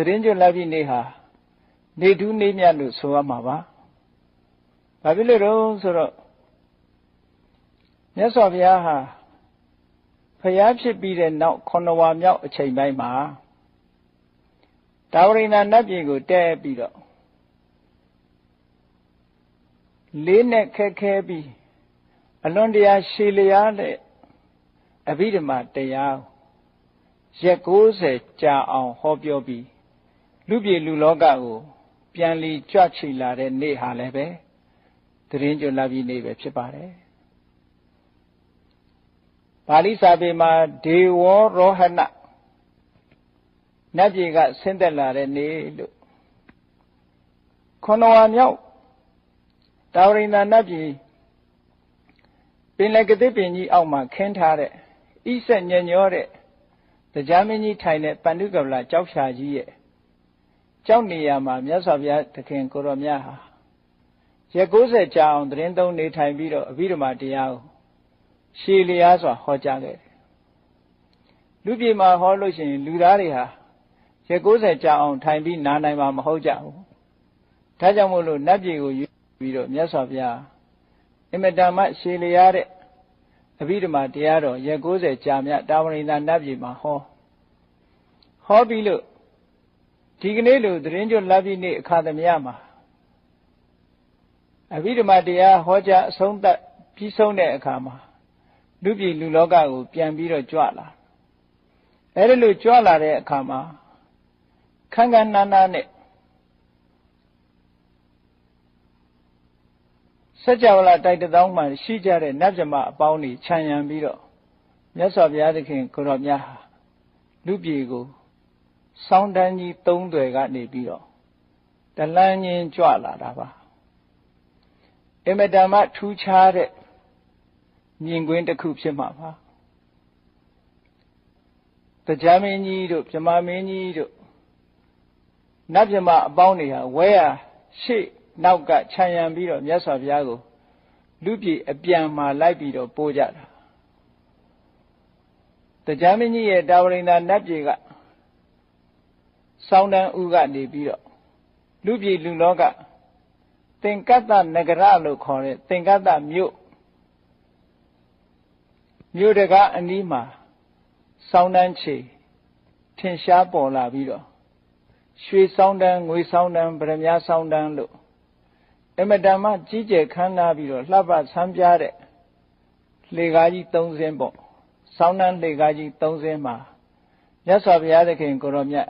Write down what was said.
သတင်းကျွတ်လက်ပြီနေ့ဟာနေတူးနေမြတ်လို့ဆိုရမှာပါ။ဘာဖြစ်လို့တော့ဆိုတော့မြတ်စွာဘုရားဟာဖျားဖြစ်ပြီးတဲ့နောက်ခုနှစ်ဝါမြောက်အချိန်ပိုင်းမှာတာဝရိဏနတ်ပြည်ကိုတဲပြီးတော့လေးနဲ့ခက်ခဲပြီးအလွန်တရာရှည်လျားတဲ့အဘိဓမ္မာတရားရက်90ကြာအောင်ဟောပြောပြီး လူပြည်လူလောကကိုပြန်လီကြွချီလာတဲ့နေ့ဟာလည်းပဲသတင်းကြွလာပြီးနေ့ပဲဖြစ်ပါတယ်ပါဠိစာပေမှာဒေဝရောဟဏနတ်ပြည်ကဆင်းသက်လာတဲ့နေ့လို့ခုနဝါမြောက်တာဝရိန္ဒနတ်ပြည်ပင်လယ်ကတိပင်ကြီးအောက်မှာခင်းထားတဲ့ဣဆက်ညညောတဲ့တရားမင်းကြီးထိုင်တဲ့ပန္ဓုကဗလာကြောက်ဖြာကြီးရဲ့ ကြောက်နေရမှာမြတ်စွာဘုရားသခင်ကိုရောမြတ်ဟာရက်90ကြာအောင်သတင်းသုံးနေထိုင်ပြီးတော့အဘိဓမ္မာတရားကိုရှည်လျားစွာဟောကြားခဲ့တယ်လူပြည်မှာဟောလို့ရှိရင်လူသားတွေဟာရက်90ကြာအောင်ထိုင်ပြီးနားနိုင်မှာမဟုတ်ကြဘူးဒါကြောင့်မို့လို့နတ်ပြည်ကိုယူပြီးတော့မြတ်စွာဘုရားအင်မတန်မှရှည်လျားတဲ့အဘိဓမ္မာတရားတော်ရက်90ကြာမြတာဝရိန္ဒနတ်ပြည်မှာဟောဟောပြီးလို့ ဒီကနေ့လိုသတင်းကြွလပ်ပြီးနေ့အခါသမယမှာအဘိဓမ္မာတရားဟောကြားအဆုံးသတ်ပြီးဆုံးတဲ့အခါမှာလူပြည်လူလောကကိုပြန်ပြီးတော့ကြွလာအဲ့ဒါလို့ကြွလာတဲ့အခါမှာခန်းခန်းနားနားနဲ့စัจ java လာတိုက်တောင်းမှရှိကြတဲ့နတ်မြမအပေါင်းတွေခြံရံပြီးတော့မြတ်စွာဘုရားသခင်ကိုရောမြတ်ဟာလူပြည်ကို စောင်းတန်းကြီးသုံးတွေကနေပြီးတော့တလန်းချင်းကြွလာတာပါအမတန်မှထူးခြားတဲ့မြင်ကွင်းတစ်ခုဖြစ်မှာပါတရားမင်းကြီးတို့ဗြဟ္မာမင်းကြီးတို့နတ်ဗြဟ္မာအပေါင်းတွေဟာဝဲရရှေ့နောက်ကခြံရံပြီးတော့မြတ်စွာဘုရားကိုလူပြည်အပြန်မှာလိုက်ပြီးတော့ပို့ကြတာတရားမင်းကြီးရဲ့တာဝရိန္ဒနတ်ပြည်က စောင်းတန်းဥကနေပြီးတော့လူပြည်လူလောကသင်္ကတ္တနဂရလို့ခေါ်တဲ့သင်္ကတ္တမြို့မြို့တကားအနီးမှာစောင်းတန်းချေထင်ရှားပေါ်လာပြီးတော့ရွှေစောင်းတန်းငွေစောင်းတန်းဗရမ ्या စောင်းတန်းလို့အမတန်မှကြီးကျယ်ခမ်းနားပြီးတော့လှပဆန်းပြားတဲ့လှေကားကြီး၃စင်းပေါ့စောင်းတန်းလှေကားကြီး၃စင်းမှာမြတ်စွာဘုရားသခင်ကိုရောမြတ်